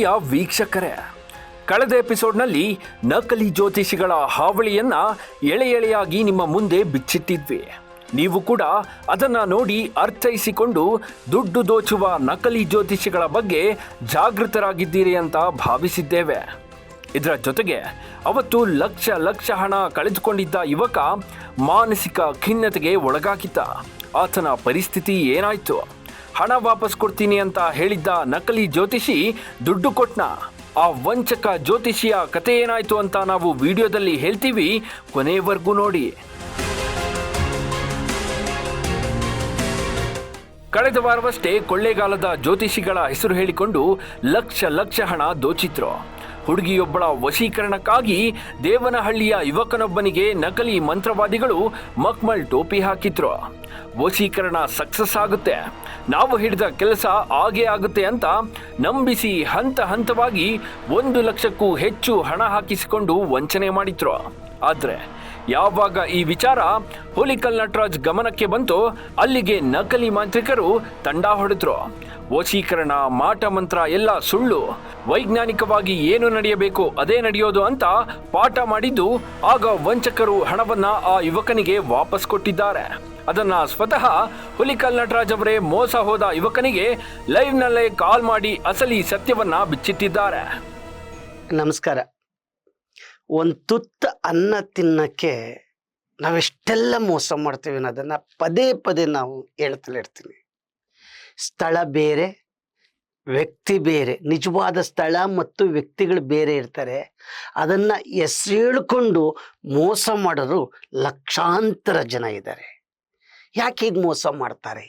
ಪ್ರಿಯ ವೀಕ್ಷಕರೇ, ಕಳೆದ ಎಪಿಸೋಡ್ನಲ್ಲಿ ನಕಲಿ ಜ್ಯೋತಿಷಿಗಳ ಹಾವಳಿಯನ್ನ ಎಳೆ ಎಳೆಯಾಗಿ ನಿಮ್ಮ ಮುಂದೆ ಬಿಚ್ಚಿಟ್ಟಿದ್ವಿ. ನೀವು ಕೂಡ ಅದನ್ನ ನೋಡಿ ಅರ್ಥೈಸಿಕೊಂಡು ದುಡ್ಡು ದೋಚುವ ನಕಲಿ ಜ್ಯೋತಿಷಿಗಳ ಬಗ್ಗೆ ಜಾಗೃತರಾಗಿದ್ದೀರಿ ಅಂತ ಭಾವಿಸಿದ್ದೇವೆ. ಇದರ ಜೊತೆಗೆ ಅವತ್ತು ಲಕ್ಷ ಲಕ್ಷ ಹಣ ಕಳೆದುಕೊಂಡಿದ್ದ ಯುವಕ ಮಾನಸಿಕ ಖಿನ್ನತೆಗೆ ಒಳಗಾಗಿದ್ದ. ಆತನ ಪರಿಸ್ಥಿತಿ ಏನಾಯ್ತು? ಹಣ ವಾಪಸ್ ಕೊಡ್ತೀನಿ ಅಂತ ಹೇಳಿದ್ದ ನಕಲಿ ಜ್ಯೋತಿಷಿ ದುಡ್ಡು ಕೊಟ್ನ. ಆ ವಂಚಕ ಜ್ಯೋತಿಷಿಯ ಕತೆ ಏನಾಯ್ತು ಅಂತ ನಾವು ವಿಡಿಯೋದಲ್ಲಿ ಹೇಳ್ತೀವಿ ಕೊನೆಯವರೆಗೂ ನೋಡಿ. ಕಳೆದ ವಾರವಷ್ಟೇ ಕೊಳ್ಳೇಗಾಲದ ಜ್ಯೋತಿಷಿಗಳ ಹೆಸರು ಹೇಳಿಕೊಂಡು ಲಕ್ಷ ಲಕ್ಷ ಹಣ ದೋಚಿದ್ರು. ಹುಡುಗಿಯೊಬ್ಬಳ ವಶೀಕರಣಕ್ಕಾಗಿ ದೇವನಹಳ್ಳಿಯ ಯುವಕನೊಬ್ಬನಿಗೆ ನಕಲಿ ಮಂತ್ರವಾದಿಗಳು ಮಕ್ಮಲ್ ಟೋಪಿ ಹಾಕಿದ್ರು. ವಶೀಕರಣ ಸಕ್ಸಸ್ ಆಗುತ್ತೆ. ನಾವು ಹಿಡಿದ ಕೆಲಸ ಆಗೇ ಆಗುತ್ತೆ ಅಂತ ನಂಬಿಸಿ ಹಂತ ಹಂತವಾಗಿ ಒಂದು ಲಕ್ಷಕ್ಕೂ ಹೆಚ್ಚು ಹಣ ಹಾಕಿಸಿಕೊಂಡು ವಂಚನೆ ಮಾಡಿದ್ರು. ಆದರೆ ಯಾವಾಗ ಈ ವಿಚಾರ ಹುಲಿಕಲ್ ನಟರಾಜ್ ಗಮನಕ್ಕೆ ಬಂತು ಅಲ್ಲಿಗೆ ನಕಲಿ ಮಾಂತ್ರಿಕರು ತಂಡ ಹೊಡೆದ್ರು. ವಶೀಕರಣ, ಮಾಟ ಮಂತ್ರ ಎಲ್ಲ ಸುಳ್ಳು. ವೈಜ್ಞಾನಿಕವಾಗಿ ಏನು ನಡೆಯಬೇಕು ಅದೇ ನಡೆಯೋದು ಅಂತ ಪಾಠ ಮಾಡಿದ್ದು ಆಗ ವಂಚಕರು ಹಣವನ್ನ ಆ ಯುವಕನಿಗೆ ವಾಪಸ್ ಕೊಟ್ಟಿದ್ದಾರೆ. ಅದನ್ನ ಸ್ವತಃ ಹುಲಿಕಲ್ ನಟರಾಜ್ ಅವರೇ ಮೋಸ ಹೋದ ಯುವಕನಿಗೆ ಲೈವ್ನಲ್ಲೇ ಕಾಲ್ ಮಾಡಿ ಅಸಲಿ ಸತ್ಯವನ್ನ ಬಿಚ್ಚಿಟ್ಟಿದ್ದಾರೆ. ನಮಸ್ಕಾರ. ಒಂದು ತುತ್ತ ಅನ್ನ ತಿನ್ನಕ್ಕೆ ನಾವೆಷ್ಟೆಲ್ಲ ಮೋಸ ಮಾಡ್ತೀವಿ ಅನ್ನೋದನ್ನು ಪದೇ ಪದೇ ನಾವು ಹೇಳ್ತಲೇ ಇರ್ತೀನಿ ಸ್ಥಳ ಬೇರೆ, ವ್ಯಕ್ತಿ ಬೇರೆ, ನಿಜವಾದ ಸ್ಥಳ ಮತ್ತು ವ್ಯಕ್ತಿಗಳು ಬೇರೆ ಇರ್ತಾರೆ. ಅದನ್ನು ಎಸೇಳ್ಕೊಂಡು ಮೋಸ ಮಾಡೋರು ಲಕ್ಷಾಂತರ ಜನ ಇದ್ದಾರೆ. ಯಾಕೆ ಹೀಗೆ ಮೋಸ ಮಾಡ್ತಾರೆ?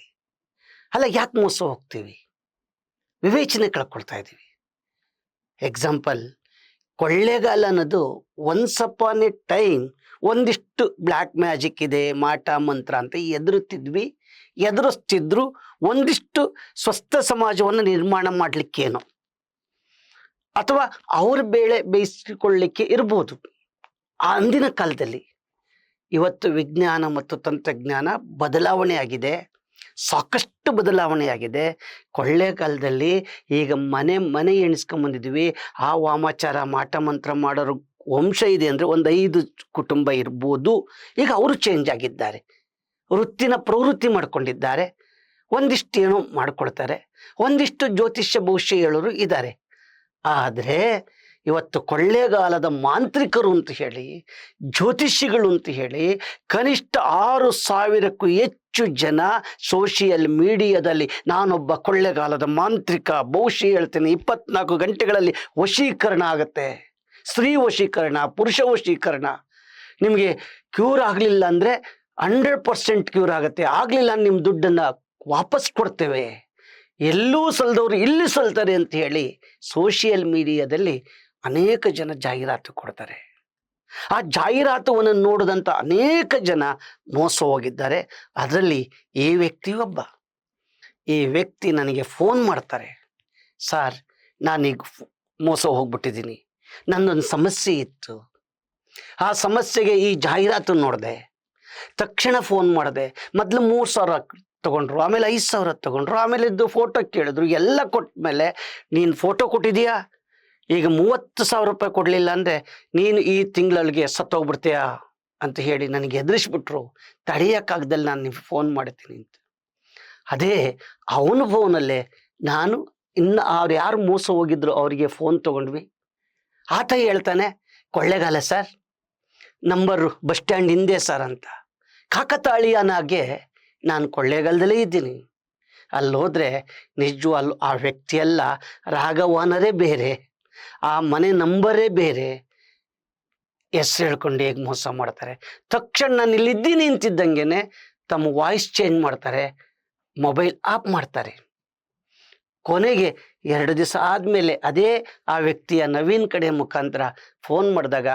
ಅಲ್ಲ, ಯಾಕೆ ಮೋಸ ಹೋಗ್ತೀವಿ? ವಿವೇಚನೆ ಕಳ್ಕೊಳ್ತಾ ಇದ್ದೀವಿ ಎಕ್ಸಾಂಪಲ್ ಕೊಳ್ಳೆಗಾಲ ಅನ್ನೋದು ಒನ್ಸ್ ಅಪಾನ್ ಎ ಟೈಮ್ ಒಂದಿಷ್ಟು ಬ್ಲ್ಯಾಕ್ ಮ್ಯಾಜಿಕ್ ಇದೆ, ಮಾಟ, ಮಂತ್ರ ಅಂತ ಎದುರುತ್ತಿದ್ವಿ ಎದುರಿಸ್ತಿದ್ರು ಒಂದಿಷ್ಟು ಸ್ವಸ್ಥ ಸಮಾಜವನ್ನು ನಿರ್ಮಾಣ ಮಾಡಲಿಕ್ಕೇನೋ. ಅಥವಾ ಅವ್ರ ಬೇಳೆ ಬೇಯಿಸಿಕೊಳ್ಳಿಕ್ಕೆ ಇರ್ಬೋದು. ಆ ಅಂದಿನ ಕಾಲದಲ್ಲಿ ಇವತ್ತು ವಿಜ್ಞಾನ ಮತ್ತು ತಂತ್ರಜ್ಞಾನ ಬದಲಾವಣೆ ಆಗಿದೆ ಸಾಕಷ್ಟು ಬದಲಾವಣೆಯಾಗಿದೆ. ಕೊಳ್ಳೆ ಕಾಲದಲ್ಲಿ ಈಗ ಮನೆ ಮನೆ ಎಣಿಸ್ಕೊಂಬಂದಿದ್ವಿ ಆ ವಾಮಾಚಾರ, ಮಾಟ ಮಂತ್ರ ಮಾಡೋರು ವಂಶ ಇದೆ ಅಂದರೆ ಒಂದು ಐದು ಕುಟುಂಬ ಇರ್ಬೋದು. ಈಗ ಅವರು ಚೇಂಜ್ ಆಗಿದ್ದಾರೆ. ವೃತ್ತಿನ ಪ್ರವೃತ್ತಿ ಮಾಡಿಕೊಂಡಿದ್ದಾರೆ. ಒಂದಿಷ್ಟು ಏನೋ ಮಾಡ್ಕೊಳ್ತಾರೆ. ಒಂದಿಷ್ಟು ಜ್ಯೋತಿಷ್ಯ ಭವಿಷ್ಯ ಹೇಳೋರು ಇದ್ದಾರೆ. ಆದರೆ ಇವತ್ತು ಕೊಳ್ಳೇಗಾಲದ ಮಾಂತ್ರಿಕರು ಅಂತ ಹೇಳಿ ಜ್ಯೋತಿಷಿಗಳು ಅಂತ ಹೇಳಿ, ಕನಿಷ್ಠ ಆರು ಸಾವಿರಕ್ಕೂ ಹೆಚ್ಚು ಜನ ಸೋಷಿಯಲ್ ಮೀಡಿಯಾದಲ್ಲಿ ನಾನೊಬ್ಬ ಕೊಳ್ಳೆಗಾಲದ ಮಾಂತ್ರಿಕ, ಭವಿಷ್ಯ ಹೇಳ್ತೇನೆ, ಇಪ್ಪತ್ನಾಲ್ಕು ಗಂಟೆಗಳಲ್ಲಿ ವಶೀಕರಣ ಆಗುತ್ತೆ. ಸ್ತ್ರೀ ವಶೀಕರಣ, ಪುರುಷ ವಶೀಕರಣ. ನಿಮಗೆ ಕ್ಯೂರ್ ಆಗಲಿಲ್ಲ ಅಂದರೆ ಹಂಡ್ರೆಡ್ ಪರ್ಸೆಂಟ್ ಕ್ಯೂರ್ ಆಗುತ್ತೆ. ಆಗಲಿಲ್ಲ ನಿಮ್ಮ ದುಡ್ಡನ್ನು ವಾಪಸ್ ಕೊಡ್ತೇವೆ. ಎಲ್ಲೂ ಸಲ್ದವರು ಇಲ್ಲಿ ಸಲ್ತಾರೆ ಅಂತ ಹೇಳಿ ಸೋಷಿಯಲ್ ಮೀಡಿಯಾದಲ್ಲಿ ಅನೇಕ ಜನ ಜಾಹೀರಾತು ಕೊಡ್ತಾರೆ. ಆ ಜಾಹೀರಾತುವನ್ನು ನೋಡಿದಂಥ ಅನೇಕ ಜನ ಮೋಸ ಹೋಗಿದ್ದಾರೆ ಅದರಲ್ಲಿ ಈ ವ್ಯಕ್ತಿ ಒಬ್ಬ. ಈ ವ್ಯಕ್ತಿ ನನಗೆ ಫೋನ್ ಮಾಡ್ತಾರೆ. ಸರ್, ನಾನೀಗ ಮೋಸ ಹೋಗ್ಬಿಟ್ಟಿದ್ದೀನಿ. ನನ್ನೊಂದು ಸಮಸ್ಯೆ ಇತ್ತು. ಆ ಸಮಸ್ಯೆಗೆ ಈ ಜಾಹೀರಾತು ನೋಡಿದೆ. ತಕ್ಷಣ ಫೋನ್ ಮಾಡಿದೆ, ಮೊದಲು ಮೂರು ಸಾವಿರ ತಗೊಂಡ್ರು, ಆಮೇಲೆ ಐದು ಸಾವಿರ ತಗೊಂಡ್ರು, ಆಮೇಲೆ ಇದ್ದು ಫೋಟೋ ಕೇಳಿದ್ರು, ಎಲ್ಲ ಕೊಟ್ಟ ಮೇಲೆ ನೀನು ಫೋಟೋ ಕೊಟ್ಟಿದೀಯಾ ಈಗ ಮೂವತ್ತು ಸಾವಿರ ರೂಪಾಯಿ ಕೊಡಲಿಲ್ಲ ಅಂದರೆ ನೀನು ಈ ತಿಂಗಳಿಗೆ ಸತ್ತೋಗ್ಬಿಡ್ತೀಯಾ ಅಂತ ಹೇಳಿ ನನಗೆ ಎದುರಿಸ್ಬಿಟ್ರು ತಡೆಯೋಕ್ಕಾಗ್ದಲ್ಲಿ ನಾನು ನಿಮ್ಗೆ ಫೋನ್ ಮಾಡ್ತೀನಿ ಅಂತ. ಅದೇ, ಅವನ ಫೋನಲ್ಲೇ ನಾನು ಇನ್ನು ಅವ್ರು ಯಾರು ಮೋಸ ಹೋಗಿದ್ರು ಅವರಿಗೆ ಫೋನ್ ತಗೊಂಡ್ವಿ. ಆತ ಹೇಳ್ತಾನೆ, Kollegala sir, number bus stand ಹಿಂದೆ ಸರ್ ಅಂತ. ಕಾಕತಾಳೀಯನಾಗೆ ನಾನು ಕೊಳ್ಳೇಗಾಲದಲ್ಲೇ ಇದ್ದೀನಿ. ಅಲ್ಲೋದ್ರೆ ನಿಜ ನಿಜವಲ್ಲೂ ಆ ವ್ಯಕ್ತಿಯೆಲ್ಲ ರಾಘವನರೇ ಬೇರೆ, ಆ ಮನೆ ನಂಬರೇ ಬೇರೆ. ಎಸ್ ಹೇಳ್ಕೊಂಡು ಹೇಗೆ ಮೋಸ ಮಾಡ್ತಾರೆ. ತಕ್ಷಣ ನಾನು ಇಲ್ಲಿದ್ದೀನಿ ಅಂತಿದ್ದಂಗೆನೆ ತಮ್ಮ ವಾಯ್ಸ್ ಚೇಂಜ್ ಮಾಡ್ತಾರೆ, ಮೊಬೈಲ್ ಆಫ್ ಮಾಡ್ತಾರೆ. ಕೊನೆಗೆ ಎರಡು ದಿವಸ ಆದಮೇಲೆ ಅದೇ ಆ ವ್ಯಕ್ತಿಯ ನವೀನ್ ಕಡೆ ಮುಖಾಂತರ ಫೋನ್ ಮಾಡಿದಾಗ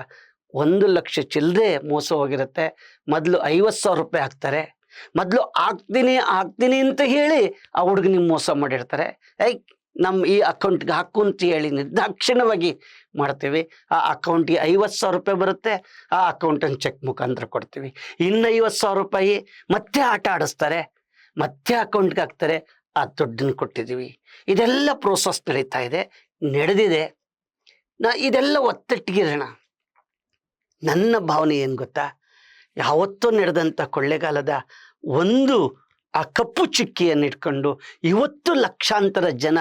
ಒಂದು ಲಕ್ಷ ಚಿಲ್ಲರೆ ಮೋಸ ಹೋಗಿರುತ್ತೆ. ಮೊದಲು ಐವತ್ತು ಸಾವಿರ ರೂಪಾಯಿ ಹಾಕ್ತಾರೆ. ಮೊದಲು ಹಾಕ್ತೀನಿ ಹಾಕ್ತೀನಿ ಅಂತ ಹೇಳಿ ಆ ಹುಡುಗನಿಗೆ ಮೋಸ ಮಾಡಿರ್ತಾರೆ. ಐ ನಮ್ಮ ಈ ಅಕೌಂಟ್ಗೆ ಹಾಕು ಅಂತ ಹೇಳಿ ನಿರ್ದಾಕ್ಷಿಣ್ಯವಾಗಿ ಮಾಡ್ತೀವಿ. ಆ ಅಕೌಂಟಿಗೆ ಐವತ್ತು ಸಾವಿರ ರೂಪಾಯಿ ಬರುತ್ತೆ. ಆ ಅಕೌಂಟನ್ನು ಚೆಕ್ ಮುಖಾಂತರ ಕೊಡ್ತೀವಿ. ಇನ್ನು ಐವತ್ತು ಸಾವಿರ ರೂಪಾಯಿ ಮತ್ತೆ ಆಟ ಆಡಿಸ್ತಾರೆ. ಮತ್ತೆ ಅಕೌಂಟ್ಗೆ ಹಾಕ್ತಾರೆ. ಆ ದುಡ್ಡನ್ನು ಕೊಟ್ಟಿದ್ದೀವಿ. ಇದೆಲ್ಲ ಪ್ರೋಸೆಸ್ ನಡೀತಾ ಇದೆ. ನಡೆದಿದೆ. ನಾ, ಇದೆಲ್ಲ ಒತ್ತಟ್ಟಿಗಿರೋಣ ನನ್ನ ಭಾವನೆ ಏನು ಗೊತ್ತಾ? ಯಾವತ್ತೂ ನಡೆದಂಥ ಕೊಳ್ಳೆಗಾಲದ ಒಂದು ಆ ಕಪ್ಪು ಚುಕ್ಕಿಯನ್ನು ಇಟ್ಕೊಂಡು ಇವತ್ತು ಲಕ್ಷಾಂತರ ಜನ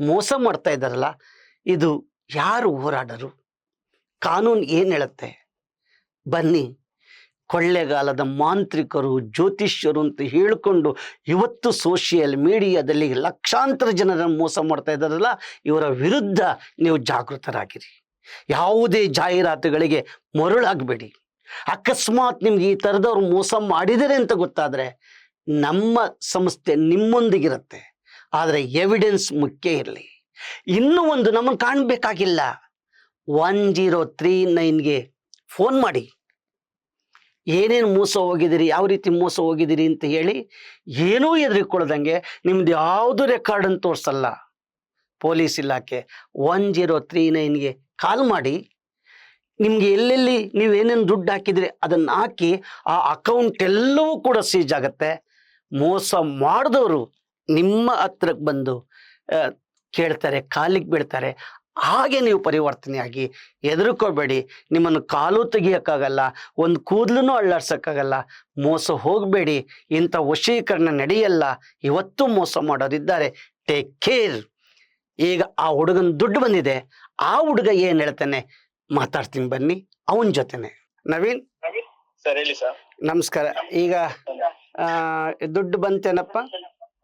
ಮೋಸ ಮಾಡ್ತಾ ಇದ್ದಾರಲ್ಲ, ಇದು ಯಾರು ಹೋರಾಡರು? ಕಾನೂನು ಏನು ಹೇಳುತ್ತೆ? ಬನ್ನಿ, ಕೊಳ್ಳೆಗಾಲದ ಮಾಂತ್ರಿಕರು, ಜ್ಯೋತಿಷ್ಯರು ಅಂತ ಹೇಳಿಕೊಂಡು ಇವತ್ತು ಸೋಷಿಯಲ್ ಮೀಡಿಯಾದಲ್ಲಿ ಲಕ್ಷಾಂತರ ಜನರನ್ನು ಮೋಸ ಮಾಡ್ತಾ ಇದ್ದಾರಲ್ಲ, ಇವರ ವಿರುದ್ಧ ನೀವು ಜಾಗೃತರಾಗಿರಿ. ಯಾವುದೇ ಜಾಹೀರಾತುಗಳಿಗೆ ಮರುಳಾಗಬೇಡಿ. ಅಕಸ್ಮಾತ್ ನಿಮ್ಗೆ ಈ ಥರದವ್ರು ಮೋಸ ಮಾಡಿದರೆ ಅಂತ ಗೊತ್ತಾದರೆ ನಮ್ಮ ಸಂಸ್ಥೆ ನಿಮ್ಮೊಂದಿಗಿರುತ್ತೆ. ಆದರೆ ಎವಿಡೆನ್ಸ್ ಮುಖ್ಯ ಇರಲಿ. ಇನ್ನೂ ಒಂದು ನಮ್ಮನ್ನು ಕಾಣಬೇಕಾಗಿಲ್ಲ. ಒನ್ ಜೀರೋ ತ್ರೀ ನೈನ್ಗೆ ಫೋನ್ ಮಾಡಿ. ಏನೇನು ಮೋಸ ಹೋಗಿದ್ದೀರಿ, ಯಾವ ರೀತಿ ಮೋಸ ಹೋಗಿದ್ದೀರಿ ಅಂತ ಹೇಳಿ ಏನೂ ಎದುರಿಕೊಳ್ಳದಂಗೆ ನಿಮ್ದು ಯಾವುದು ರೆಕಾರ್ಡನ್ನು ತೋರಿಸಲ್ಲ. ಪೊಲೀಸ್ ಇಲಾಖೆ ಒನ್ ಜೀರೋ ತ್ರೀ ನೈನ್ಗೆ ಕಾಲ್ ಮಾಡಿ, ನಿಮ್ಗೆ ಎಲ್ಲೆಲ್ಲಿ ನೀವು ಏನೇನು ದುಡ್ಡು ಹಾಕಿದ್ರಿ ಅದನ್ನು ಹಾಕಿ ಆ ಅಕೌಂಟ್ ಎಲ್ಲವೂ ಕೂಡ ಸೀಜ್ ಆಗುತ್ತೆ. ಮೋಸ ಮಾಡಿದವರು ನಿಮ್ಮ ಹತ್ರಕ್ಕೆ ಬಂದು ಕೇಳ್ತಾರೆ, ಕಾಲಿಗೆ ಬೀಳ್ತಾರೆ. ಹಾಗೆ ನೀವು ಪರಿವರ್ತನೆಯಾಗಿ ಹೆದರ್ಕೋಬೇಡಿ. ನಿಮ್ಮನ್ನು ಕಾಲು ತೆಗಿಯೋಕ್ಕಾಗಲ್ಲ, ಒಂದು ಕೂದಲು ಅಳ್ಳಾಡ್ಸೋಕ್ಕಾಗಲ್ಲ. ಮೋಸ ಹೋಗಬೇಡಿ. ಇಂಥ ವಶೀಕರಣ ನಡೆಯಲ್ಲ. ಇವತ್ತು ಮೋಸ ಮಾಡೋರಿದ್ದಾರೆ. ಟೇಕ್ ಕೇರ್ ಈಗ ಆ ಹುಡುಗನ ದುಡ್ಡು ಬಂದಿದೆ. ಆ ಹುಡುಗ ಏನ್ ಹೇಳ್ತಾನೆ? ಮಾತಾಡ್ತೀನಿ ಬನ್ನಿ ಅವನ ಜೊತೆನೆ. ನವೀನ್? ಸರ್ ಹೇಳಿ ಸರ್. ನಮಸ್ಕಾರ. ಈಗ ಆ, ದುಡ್ಡು ಬಂತೇನಪ್ಪ?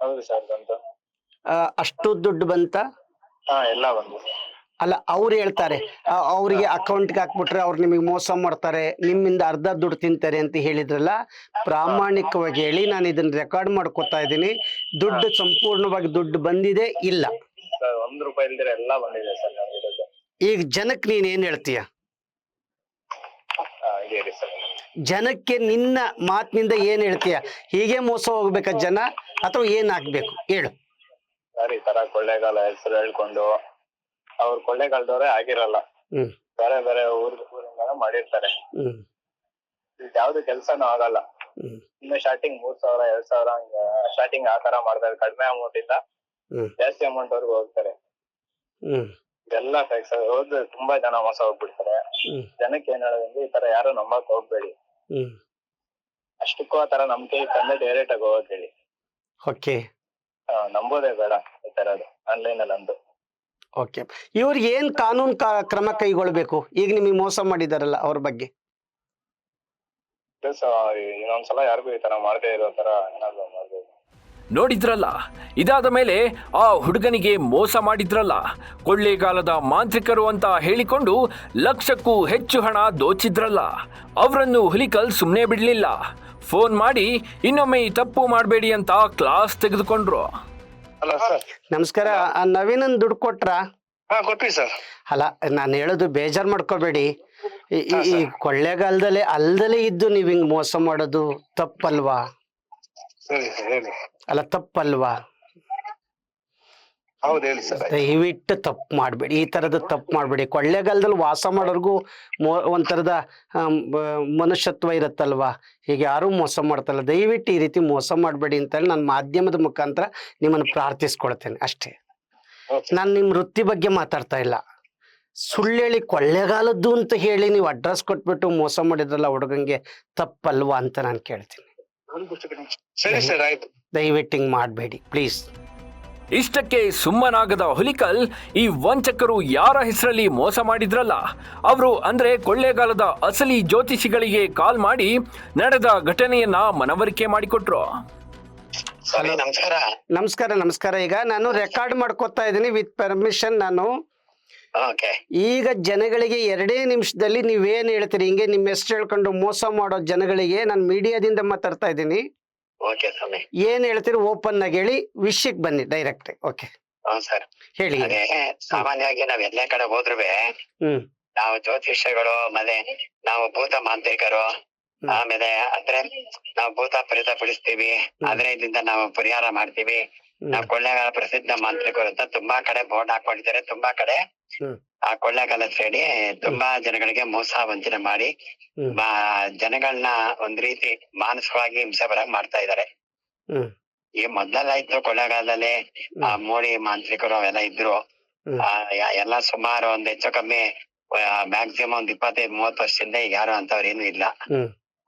ಹೌದು ಸರ್ ಬಂತು. ಆ, ಅಷ್ಟು ದುಡ್ಡು ಬಂತ? ಹಾ ಎಲ್ಲ ಅಲ್ಲ ಅವ್ರು ಹೇಳ್ತಾರೆ ಆ, ಅವ್ರಿಗೆ ಅಕೌಂಟ್ಗೆ ಹಾಕ್ಬಿಟ್ರೆ ಅವ್ರು ನಿಮಗೆ ಮೋಸ ಮಾಡ್ತಾರೆ ನಿಮ್ಮಿಂದ ಅರ್ಧ ದುಡ್ಡು ತಿಂತಾರೆ ಅಂತ ಹೇಳಿದ್ರಲ್ಲ ಪ್ರಾಮಾಣಿಕವಾಗಿ ಹೇಳಿ ನಾನು ಇದನ್ನ ರೆಕಾರ್ಡ್ ಮಾಡ್ಕೊತಾ ಇದ್ದೀನಿ. ದುಡ್ಡು ಸಂಪೂರ್ಣವಾಗಿ ದುಡ್ಡು ಬಂದಿದೆ ಇಲ್ಲ. ಸರ್ ಒಂದ್ ರೂಪಾಯಿ ಇಲ್ದಿರ ಎಲ್ಲ ಬಂದಿದೆ ಸರ್ ನಮ್ಗೆ ಈಗ ಜನಕ್ ನೀನ್ ಏನ್ ಹೇಳ್ತೀಯ? ಹಾ ಹೇಳಿ ಸರ್. ಜನಕ್ಕೆ ನಿನ್ನ ಮಾತಿನಿಂದ ಏನ್ ಹೇಳ್ತೀಯ? ಹೀಗೆ ಮೋಸ ಹೋಗ್ಬೇಕಾ ಜನ ಅಥವಾ ಏನ್ ಹಾಕ್ಬೇಕು ಹೇಳು. ಸರಿ ಈ ತರ ಕೊಳ್ಳೇಗಾಲ ಹೆಸರು ಹೇಳ್ಕೊಂಡು ಅವ್ರ ಕೊಳ್ಳೇಗಾಲದವ್ರೆ ಆಗಿರಲ್ಲ. ಹ್ಮ್. ಬೇರೆ ಬೇರೆ ಊರ್ ಊರಿಂದ ಮಾಡಿರ್ತಾರೆ. ಹ್ಮ್. ಇದು ಯಾವ್ದು ಕೆಲ್ಸನೂ ಆಗಲ್ಲ. ಹ್ಮ್. ಇನ್ನು ಸ್ಟಾರ್ಟಿಂಗ್ ಮೂರ್ ಸಾವಿರ ಎರಡ್ ಸಾವಿರ ಸ್ಟಾರ್ಟಿಂಗ್ ಆ ತರ ಮಾಡ್ತಾರೆ. ಕಡಿಮೆ ಅಮೌಂಟ್ ಇಂದ ಜಾಸ್ತಿ ಅಮೌಂಟ್ ಅವ್ರಿಗೆ ಹೋಗ್ತಾರೆ. ಎಲ್ಲ ಇದೆಲ್ಲ ಹೋದ್ರೆ ತುಂಬಾ ಜನ ಮೋಸ ಹೋಗ್ಬಿಡ್ತಾರೆ. ಜನಕ್ಕೆ ಏನ್ ಹೇಳೋದಂದ್ರೆ ಈ ತರ ಯಾರು ನಂಬಕ್ ಹೋಗ್ಬೇಡಿ. ಹ್ಮ್. ಅಷ್ಟಕ್ಕೂ ಆ ತರ ನಂಬಿಕೆ ತಂದೆ ಡೈರೆಕ್ಟ್ ಆಗಿ ಹೋಗಕ್ ಹೇಳಿ. ಓಕೆ. ನಂಬೋದೇ ಬೇಡ ಈ ತರದ್ದು. ಆನ್ಲೈನ್ ಅಲ್ಲಿ ಅಂದು ಓಕೆ. ಇವ್ರಿಗೆ ಏನ್ ಕಾನೂನು ಕ್ರಮ ಕೈಗೊಳ್ಬೇಕು? ಈಗ ನಿಮಗೆ ಮೋಸ ಮಾಡಿದಾರಲ್ಲ ಅವ್ರ ಬಗ್ಗೆ. ಇನ್ನೊಂದ್ಸಲ ಯಾರಿಗೂ ಈ ತರ ಮಾಡದೇ ಇರೋ ತರ ಏನಾದ್ರು ನೋಡಿದ್ರಲ್ಲ? ಇದಾದ ಮೇಲೆ ಆ ಹುಡುಗನಿಗೆ ಮೋಸ ಮಾಡಿದ್ರಲ್ಲ? ಕೊಳ್ಳೇಗಾಲದ ಮಾಂತ್ರಿಕರು ಅಂತ ಹೇಳಿಕೊಂಡು ಲಕ್ಷಕ್ಕೂ ಹೆಚ್ಚು ಹಣ ದೋಚಿದ್ರಲ್ಲ? ಅವರನ್ನು ಹುಲಿಕಲ್ ಸುಮ್ಮನೆ ಬಿಡಲಿಲ್ಲ. ಫೋನ್ ಮಾಡಿ ಇನ್ನೊಮ್ಮೆ ಈ ತಪ್ಪು ಮಾಡಬೇಡಿ ಅಂತ ಕ್ಲಾಸ್ ತೆಗೆದುಕೊಂಡ್ರು. ನಮಸ್ಕಾರ. ಆ ನವೀನನ್ ದುಡ್ಡು ಕೊಟ್ರ? ಕೊಟ್ವಿ ಸರ್. ಅಲ್ಲ ನಾನು ಹೇಳೋದು ಬೇಜಾರ್ ಮಾಡ್ಕೋಬೇಡಿ. ಈ- ಕೊಳ್ಳೇಗಾಲದಲ್ಲಿ ಅಲ್ದಲೇ ಇದ್ದು ನೀವು ಹಿಂಗ್ ಮೋಸ ಮಾಡೋದು ತಪ್ಪಲ್ವಾ? ಸರಿ ಸರ್ ಹೇಳಿ. ಅಲ್ಲ ತಪ್ಪಲ್ವಾ? ಹೌದು ಹೇಳಿ ಸರ್ ದಯವಿಟ್ಟು ತಪ್ಪು ಮಾಡಬೇಡಿ. ಈ ಥರದ ತಪ್ಪು ಮಾಡಬೇಡಿ. ಕೊಳ್ಳೆಗಾಲದಲ್ಲಿ ವಾಸ ಮಾಡೋರ್ಗೂ ಮೋ ಒಂಥರದ ಮನುಷ್ಯತ್ವ ಇರುತ್ತಲ್ವಾ? ಹೀಗೆ ಯಾರೂ ಮೋಸ ಮಾಡ್ತಲ್ಲ. ದಯವಿಟ್ಟು ಈ ರೀತಿ ಮೋಸ ಮಾಡಬೇಡಿ ಅಂತೇಳಿ ನಾನು ಮಾಧ್ಯಮದ ಮುಖಾಂತರ ನಿಮ್ಮನ್ನು ಪ್ರಾರ್ಥಿಸ್ಕೊಳ್ತೇನೆ ಅಷ್ಟೇ. ನಾನು ನಿಮ್ಮ ವೃತ್ತಿ ಬಗ್ಗೆ ಮಾತಾಡ್ತಾ ಇಲ್ಲ. ಸುಳ್ಳೇಳಿ ಕೊಳ್ಳೆಗಾಲದ್ದು ಅಂತ ಹೇಳಿ ನೀವು ಅಡ್ರೆಸ್ ಕೊಟ್ಬಿಟ್ಟು ಮೋಸ ಮಾಡಿದ್ರಲ್ಲ ಹುಡುಗಂಗೆ ತಪ್ಪಲ್ವಾ ಅಂತ ನಾನು ಕೇಳ್ತೀನಿ. ಸರಿ ಸರ್ ಆಯ್ತು. ದಯವಿಟ್ಟು ಹಿಂಗ್ ಮಾಡಬೇಡಿ ಪ್ಲೀಸ್. ಇಷ್ಟಕ್ಕೆ ಸುಮ್ಮನಾಗದ ಹುಲಿಕಲ್ ಈ ವಂಚಕರು ಯಾರ ಹೆಸರಲ್ಲಿ ಮೋಸ ಮಾಡಿದ್ರಲ್ಲ? ಅವರು ಅಂದ್ರೆ ಕೊಳ್ಳೇಗಾಲದ ಅಸಲಿ ಜ್ಯೋತಿಷಿಗಳಿಗೆ ಕಾಲ್ ಮಾಡಿ ನಡೆದ ಘಟನೆಯನ್ನ ಮನವರಿಕೆ ಮಾಡಿಕೊಟ್ರು. ಸರಿ ನಮಸ್ಕಾರ. ನಮಸ್ಕಾರ ನಮಸ್ಕಾರ. ಈಗ ನಾನು ರೆಕಾರ್ಡ್ ಮಾಡ್ಕೊತಾ ಇದ್ದೀನಿ ವಿತ್ ಪರ್ಮಿಷನ್ ನಾನು. ಈಗ ಜನಗಳಿಗೆ ಎರಡೇ ನಿಮಿಷದಲ್ಲಿ ನೀವೇನ್ ಹೇಳ್ತೀರಿ? ಹಿಂಗೆ ನಿಮ್ ಹೆಸರು ಹೇಳ್ಕೊಂಡು ಮೋಸ ಮಾಡೋ ಜನಗಳಿಗೆ ನಾನು ಮೀಡಿಯಾದಿಂದ ಮಾತಾಡ್ತಾ ಇದ್ದೀನಿ. ಏನು ಹೇಳ್ತೀರಿ? ಓಪನ್ ಆಗಿ ಹೇಳಿ. ವಿಷಯಕ್ಕೆ ಬನ್ನಿ ಡೈರೆಕ್ಟ್ ಓಕೆ ಹೇಳಿ ಸಾಮಾನ್ಯವಾಗಿ ನಾವ್ ಎಲ್ಲೇ ಕಡೆ ಹೋದ್ರು ಹ್ಮ್. ನಾವು ಜ್ಯೋತಿಷ್ಯಗಳು ಮತ್ತೆ ನಾವು ಭೂತ ಮಾಂತ್ರಿಕರು ಆಮೇಲೆ ಅಂದ್ರೆ ನಾವು ಭೂತ ಪ್ರೇತ ಪಡಿಸ್ತೀವಿ. ಆದ್ರೆ ಇದರಿಂದ ನಾವು ಪರಿಹಾರ ಮಾಡ್ತೀವಿ. ನಾವು ಕೊಳ್ಳೆಗಾಲ ಪ್ರಸಿದ್ಧ ಮಾಂತ್ರಿಕರು ಅಂತ ತುಂಬಾ ಕಡೆ ಬೋರ್ಡ್ ಹಾಕೊಂಡಿದ್ದಾರೆ ತುಂಬಾ ಕಡೆ. ಆ ಕೊಳ್ಳೇಗಾಲ ಸೇರಿ ತುಂಬಾ ಜನಗಳಿಗೆ ಮೋಸ ವಂಚನೆ ಮಾಡಿ. ಜನಗಳನ್ನ ಒಂದ್ ರೀತಿ ಮಾನಸಿಕವಾಗಿ ಹಿಂಸೆ ಬರಕ್ ಮಾಡ್ತಾ ಇದಾರೆ. ಈ ಮೊದ್ಲೆಲ್ಲ ಇತ್ತು ಕೊಳ್ಳೇಗಾಲದಲ್ಲಿ ಆ ಮೋಡಿ ಮಾಂತ್ರಿಕರು ಅವೆಲ್ಲ ಇದ್ರು. ಎಲ್ಲ ಸುಮಾರು ಒಂದ್ ಹೆಚ್ಚು ಕಮ್ಮಿ ಮ್ಯಾಕ್ಸಿಮಮ್ ಒಂದ್ ಇಪ್ಪತ್ತೈದು ಮೂವತ್ ವರ್ಷದಿಂದ ಯಾರು ಅಂತವ್ರು ಏನು ಇಲ್ಲ.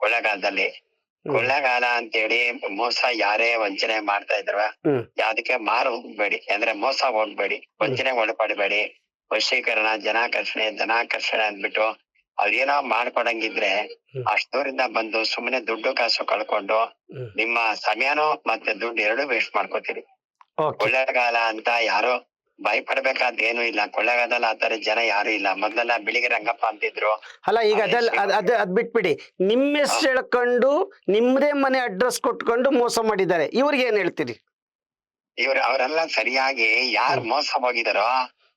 ಕೊಳ್ಳೇಗಾಲದಲ್ಲಿ. ಕೊಳ್ಳೇಗಾಲ ಅಂತ ಹೇಳಿ ಅಂತೇಳಿ ಮೋಸ ಯಾರೇ ವಂಚನೆ ಮಾಡ್ತಾ ಇದ್ರು. ಯಾವ್ದಕ್ಕೆ ಮಾರು ಹೋಗ್ಬೇಡಿ. ಅಂದ್ರೆ ಮೋಸ ಹೋಗ್ಬೇಡಿ. ವಂಚನೆ ಒಳಪಡಬೇಡಿ. ವಶೀಕರಣ ಜನಾಕರ್ಷಣೆ ಧನಾಕರ್ಷಣೆ ಅಂದ್ಬಿಟ್ಟು ಅದೇನೋ ಮಾಡ್ಕೊಡಂಗಿದ್ರೆ. ಅಷ್ಟೂರಿಂದ ಬಂದು ಸುಮ್ಮನೆ ದುಡ್ಡು ಕಾಸು ಕಳ್ಕೊಂಡು ನಿಮ್ಮ ಸಮಯನೂ ಮತ್ತೆ ದುಡ್ಡು ಎರಡು ವೇಸ್ಟ್ ಮಾಡ್ಕೋತೀರಿ. ಕೊಳ್ಳೆಗಾಲ ಅಂತ ಯಾರು ಭಯಪಡ್ಬೇಕಾದ ಏನು ಇಲ್ಲ. ಕೊಳ್ಳೆಗಾಲದಲ್ಲಿ ಆತರ ಜನ ಯಾರು ಇಲ್ಲ. ಮೊದ್ಲೆಲ್ಲ ಬಿಳಿಗೆ ರಂಗಪ್ಪ ಅಂತಿದ್ರು. ಅಲ್ಲ ಈಗ ಅದೆಲ್ಲ ಅದ್ ಅದ್ ಬಿಟ್ಬಿಡಿ. ನಿಮ್ಮ ಹೆಸರು ಹೇಳ್ಕೊಂಡು ನಿಮ್ಮದೇ ಮನೆ ಅಡ್ರೆಸ್ ಕೊಟ್ಕೊಂಡು ಮೋಸ ಮಾಡಿದ್ದಾರೆ. ಇವ್ರಿಗೆ ಏನ್ ಹೇಳ್ತೀರಿ? ಇವ್ರ ಅವರೆಲ್ಲ ಸರಿಯಾಗಿ ಯಾರು. ಮೋಸ ಹೋಗಿದಾರೋ.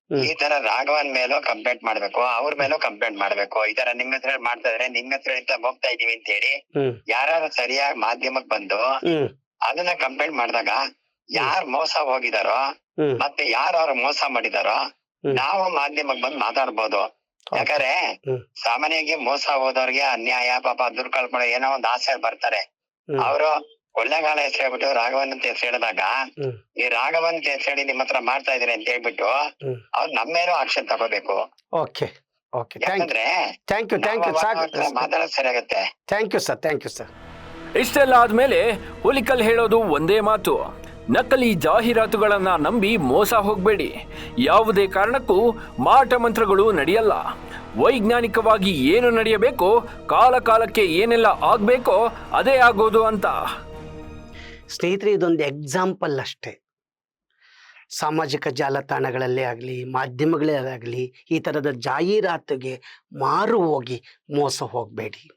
ಈ ತರ ರಾಘವನ್ ಮೇಲೂ ಕಂಪ್ಲೇಂಟ್ ಮಾಡ್ಬೇಕು ಅವ್ರ ಮೇಲೂ ಕಂಪ್ಲೇಂಟ್ ಮಾಡ್ಬೇಕು. ಈ ತರ ನಿಮ್ ಹತ್ರ ಮಾಡ್ತಾ ಇದ್ರೆ ನಿಮ್ ಹತ್ರ ಹೇಳ್ತಾ ಹೋಗ್ತಾ ಇದೀವಿ ಅಂತ ಹೇಳಿ ಯಾರು ಸರಿಯಾಗಿ ಮಾಧ್ಯಮಕ್ ಬಂದು ಅದನ್ನ ಕಂಪ್ಲೇಂಟ್ ಮಾಡಿದಾಗ ಯಾರ್ ಮೋಸ ಹೋಗಿದಾರೋ ಮತ್ತೆ ಯಾರು ಅವ್ರ ಮೋಸ ಮಾಡಿದಾರೋ ನಾವು ಮಾಧ್ಯಮಕ್ ಬಂದ್ ಮಾತಾಡ್ಬೋದು. ಯಾಕಂದ್ರೆ ಸಾಮಾನ್ಯವಾಗಿ ಮೋಸ ಹೋದವ್ರಿಗೆ ಅನ್ಯಾಯ ಪಾಪ ದುಡ್ಡು ಕಳ್ಕೊಳ್ಳೋ ಏನೋ ಒಂದ್ ಆಸೆ ಬರ್ತಾರೆ. ಅವರು ಕೊಳ್ಳೆಗಾಲ ಹೆಸರು ಹೇಳ್ಬಿಟ್ಟು ರಾಘವನ್ ಅಂತ ಹೆಸರು ಹೇಳಿದಾಗ. ಈ ರಾಘವನ್ ಅಂತ ಹೆಸರು ಹೇಳಿ ನಿಮ್ ಹತ್ರ ಮಾಡ್ತಾ ಇದೀನಿ ಅಂತ ಹೇಳ್ಬಿಟ್ಟು. ಅವ್ರು ನಮ್ಮ ಮೇಲೂ ಆಕ್ಷನ್ ತಗೋಬೇಕು. Okay okay. ಥ್ಯಾಂಕ್ ಯಾಕಂದ್ರೆ ಥ್ಯಾಂಕ್ ಯು ಥ್ಯಾಂಕ್ ಯು ಸಾಕು. ಮಾತಾಡೋದ್ thank you sir thank you sir ಇಷ್ಟೆಲ್ಲ ಆದ್ಮೇಲೆ ಹುಲಿಕಲ್ ಹೇಳೋದು ಒಂದೇ ಮಾತು. ನಕಲಿ ಜಾಹೀರಾತುಗಳನ್ನ ನಂಬಿ ಮೋಸ ಹೋಗಬೇಡಿ. ಯಾವುದೇ ಕಾರಣಕ್ಕೂ ಮಾಟ ಮಂತ್ರಗಳು ನಡೆಯಲ್ಲ. ವೈಜ್ಞಾನಿಕವಾಗಿ ಏನು ನಡೆಯಬೇಕೋ ಕಾಲ ಕಾಲಕ್ಕೆ ಏನೆಲ್ಲ ಆಗ್ಬೇಕೋ ಅದೇ ಆಗೋದು ಅಂತ. ಸ್ನೇಹಿತರೆ, ಇದೊಂದು ಎಕ್ಸಾಂಪಲ್ ಅಷ್ಟೇ. ಸಾಮಾಜಿಕ ಜಾಲತಾಣಗಳಲ್ಲೇ ಆಗಲಿ, ಮಾಧ್ಯಮಗಳೇ ಆಗಲಿ, ಈ ಥರದ ಜಾಹೀರಾತಿಗೆ ಮಾರು ಹೋಗಿ ಮೋಸ ಹೋಗಬೇಡಿ.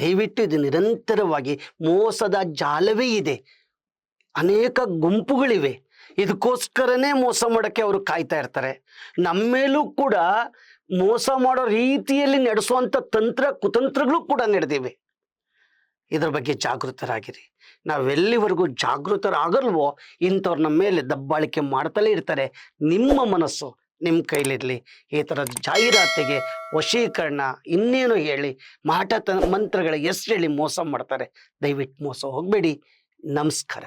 ದಯವಿಟ್ಟು ಇದು ನಿರಂತರವಾಗಿ ಮೋಸದ ಜಾಲವೇ ಇದೆ. ಅನೇಕ ಗುಂಪುಗಳಿವೆ. ಇದಕ್ಕೋಸ್ಕರನೇ ಮೋಸ ಮಾಡೋಕ್ಕೆ ಅವರು ಕಾಯ್ತಾ ಇರ್ತಾರೆ. ನಮ್ಮ ಮೇಲೂ ಕೂಡ ಮೋಸ ಮಾಡೋ ರೀತಿಯಲ್ಲಿ ನಡೆಸುವಂಥ ತಂತ್ರ, ಕುತಂತ್ರಗಳು ಕೂಡ ನಡೆದಿವೆ. ಇದರ ಬಗ್ಗೆ ಜಾಗೃತರಾಗಿರಿ. ನಾವೆಲ್ಲಿವರೆಗೂ ಜಾಗೃತರಾಗಲ್ವೋ ಇಂಥವ್ರು ನಮ್ಮ ಮೇಲೆ ದಬ್ಬಾಳಿಕೆ ಮಾಡ್ತಲೇ ಇರ್ತಾರೆ. ನಿಮ್ಮ ಮನಸ್ಸು ನಿಮ್ಮ ಕೈಲಿರಲಿ. ಈ ಥರದ ಜಾಹೀರಾತಿಗೆ ವಶೀಕರಣ ಇನ್ನೇನು ಹೇಳಿ ಮಾಟ ಮಂತ್ರಗಳ ಎಷ್ಟು ಹೇಳಿ ಮೋಸ ಮಾಡ್ತಾರೆ. ದಯವಿಟ್ಟು ಮೋಸ ಹೋಗಬೇಡಿ. ನಮಸ್ಕಾರ.